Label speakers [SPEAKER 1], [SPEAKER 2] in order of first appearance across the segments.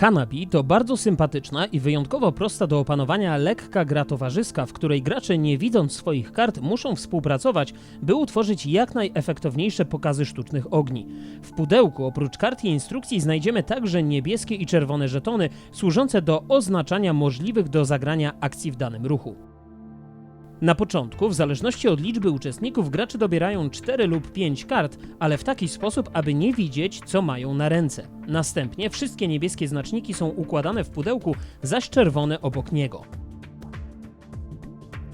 [SPEAKER 1] Hanabi to bardzo sympatyczna i wyjątkowo prosta do opanowania lekka gra towarzyska, w której gracze nie widząc swoich kart muszą współpracować, by utworzyć jak najefektowniejsze pokazy sztucznych ogni. W pudełku oprócz kart i instrukcji znajdziemy także niebieskie i czerwone żetony służące do oznaczania możliwych do zagrania akcji w danym ruchu. Na początku, w zależności od liczby uczestników, gracze dobierają 4 lub 5 kart, ale w taki sposób, aby nie widzieć, co mają na ręce. Następnie wszystkie niebieskie znaczniki są układane w pudełku, zaś czerwone obok niego.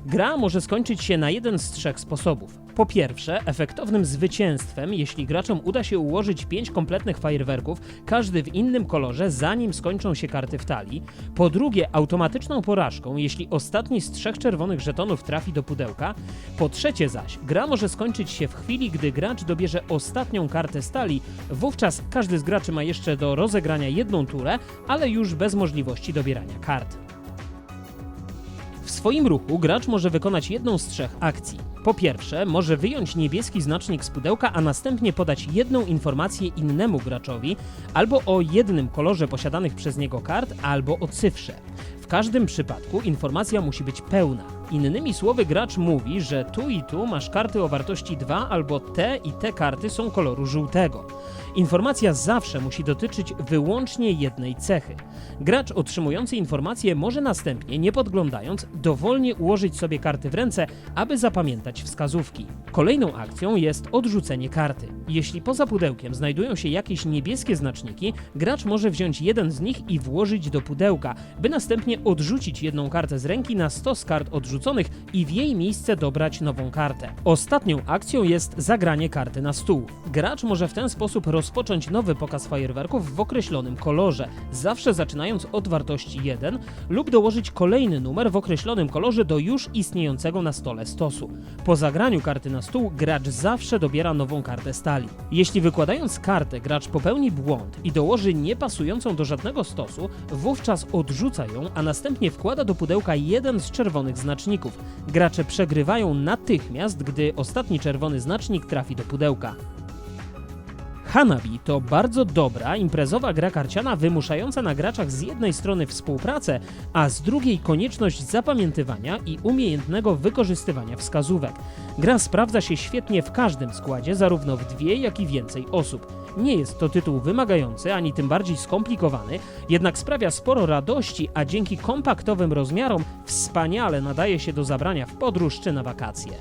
[SPEAKER 1] Gra może skończyć się na jeden z trzech sposobów. Po pierwsze, efektownym zwycięstwem, jeśli graczom uda się ułożyć pięć kompletnych fajerwerków, każdy w innym kolorze, zanim skończą się karty w talii. Po drugie, automatyczną porażką, jeśli ostatni z trzech czerwonych żetonów trafi do pudełka. Po trzecie zaś, gra może skończyć się w chwili, gdy gracz dobierze ostatnią kartę z talii. Wówczas każdy z graczy ma jeszcze do rozegrania jedną turę, ale już bez możliwości dobierania kart. Swoim ruchu gracz może wykonać jedną z trzech akcji. Po pierwsze, może wyjąć niebieski znacznik z pudełka, a następnie podać jedną informację innemu graczowi, albo o jednym kolorze posiadanych przez niego kart, albo o cyfrze. W każdym przypadku informacja musi być pełna. Innymi słowy, gracz mówi, że tu i tu masz karty o wartości 2, albo te i te karty są koloru żółtego. Informacja zawsze musi dotyczyć wyłącznie jednej cechy. Gracz otrzymujący informację może następnie, nie podglądając, dowolnie ułożyć sobie karty w ręce, aby zapamiętać wskazówki. Kolejną akcją jest odrzucenie karty. Jeśli poza pudełkiem znajdują się jakieś niebieskie znaczniki, gracz może wziąć jeden z nich i włożyć do pudełka, by następnie odrzucić jedną kartę z ręki na stos kart odrzuconych i w jej miejsce dobrać nową kartę. Ostatnią akcją jest zagranie karty na stół. Gracz może w ten sposób rozpocząć nowy pokaz fajerwerków w określonym kolorze, zawsze zaczynając od wartości 1 lub dołożyć kolejny numer w określonym kolorze do już istniejącego na stole stosu. Po zagraniu karty na stół gracz zawsze dobiera nową kartę stali. Jeśli wykładając kartę gracz popełni błąd i dołoży niepasującą do żadnego stosu, wówczas odrzuca ją, a następnie wkłada do pudełka jeden z czerwonych znaczników. Gracze przegrywają natychmiast, gdy ostatni czerwony znacznik trafi do pudełka. Hanabi to bardzo dobra, imprezowa gra karciana wymuszająca na graczach z jednej strony współpracę, a z drugiej konieczność zapamiętywania i umiejętnego wykorzystywania wskazówek. Gra sprawdza się świetnie w każdym składzie, zarówno w dwie, jak i więcej osób. Nie jest to tytuł wymagający, ani tym bardziej skomplikowany, jednak sprawia sporo radości, a dzięki kompaktowym rozmiarom wspaniale nadaje się do zabrania w podróż czy na wakacje.